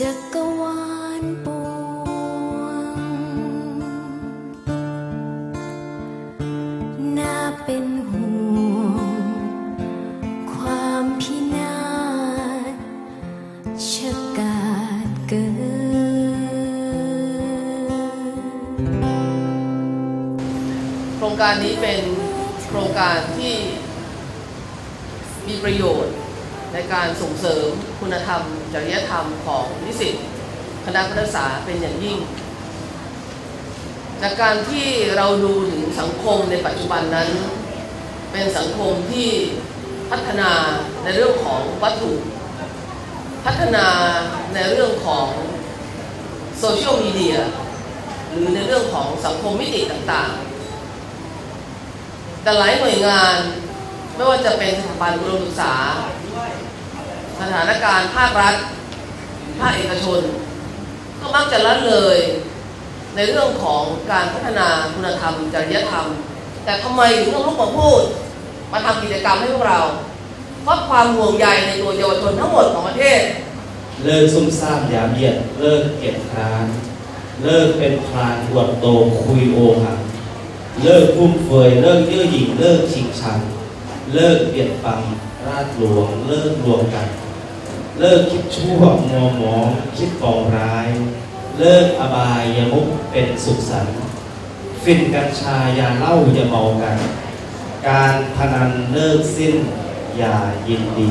จักรวาลปวง น่าเป็นห่วง ความพินาศชะกาจเกิดโครงการนี้เป็นโครงการที่มีประโยชน์ ในการส่งเสริมคุณธรรม จริยธรรมของนิสิตคณะคณะศึกษาเป็นอย่างยิ่ง จากการที่เราดูถึงสังคมในปัจจุบันนั้น เป็นสังคมที่พัฒนาในเรื่องของวัตถุ พัฒนาในเรื่องของโซเชียลมีเดียหรือในเรื่องของสังคมมิติต่างๆ แต่หลายหน่วยงานไม่ว่าจะเป็นสถาบันอุดมศึกษา สถานการณ์ภาครัฐ ภาคเอกชน ก็มักจะละเลย ในเรื่องของการพัฒนาคุณธรรม จริยธรรม แต่ทำไมถึงต้องลุกมาพูด มาทำกิจกรรมให้พวกเรา เพราะความห่วงใยในตัวเยาวชนทั้งหมดของประเทศ เลิกซุ่มซ่ามยามเหยียด เลิกเก็บคราน เลิกเป็นพรานอวดโตคุยโอหังเลิกพุ่มเฟยเลิกเยื่อหยิ่งเลิกชิงชังเลิกเบียดบังราชหลวงเลิกรวมกัน เลิกคิดชั่วมัวหมองคิดปองร้าย เลิกอบายยมุกเป็นสุขสันต์ฟินกัญชาอย่าเหล่าอย่าเมากัน การพนันเลิกสิ้นอย่ายินดี